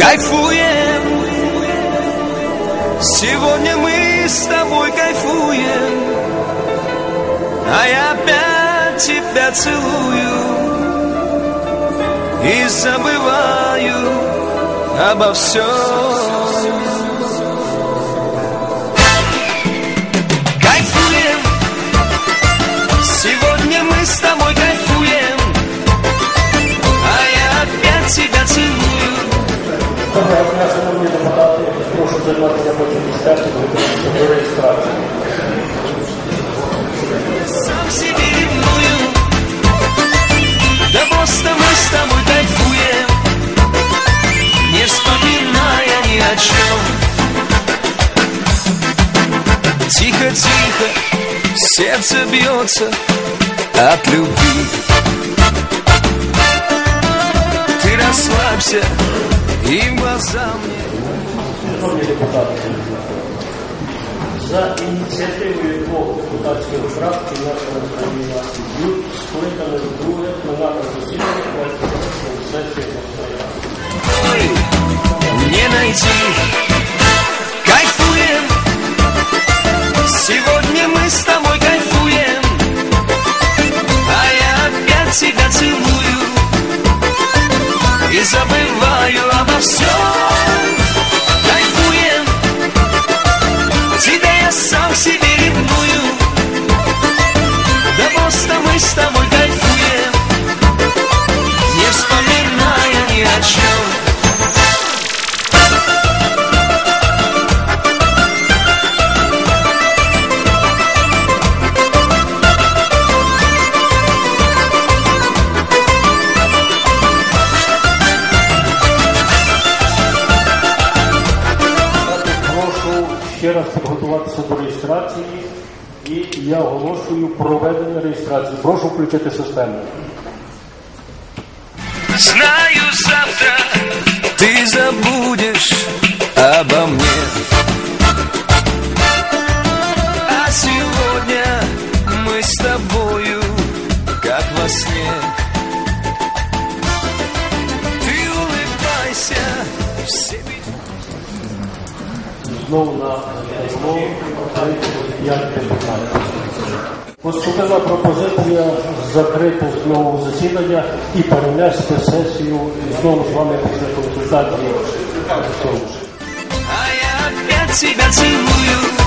Кайфуем. Сегодня мы с тобой кайфуем. А я опять тебя целую И забываю обо всем Прошу займатися потім місцевки, до реєстрації. Сам себе ревную Да просто мы с тобой кайфуем Не вспоминая ни о чем Тихо-тихо сердце бьется от любви Ты расслабься и в глаза мне Шановні депутати, за ініціативою двох депутатських фракцій нашого організації БЮТ скликане друге пленарне засідання Кваліфікаційної сесії обласної ради. не найти Кайфуем Сегодня мы с тобой кайфуем А я опять тебя целую с тобой кайфуем Не вспоминая ни о чем Прошу ще раз підготуватися до реєстрації і я оголошую проведення реєстрації. Прошу включити систему. Знаю, завтра ты забудешь обо мне А сегодня мы с тобою, как во сне Ты улыбайся, все ведь Знову на 35 депутатів. Поступила пропозиція закрити знову засідання і перенести сесію знову з вами після консультації. А я опять тебя целую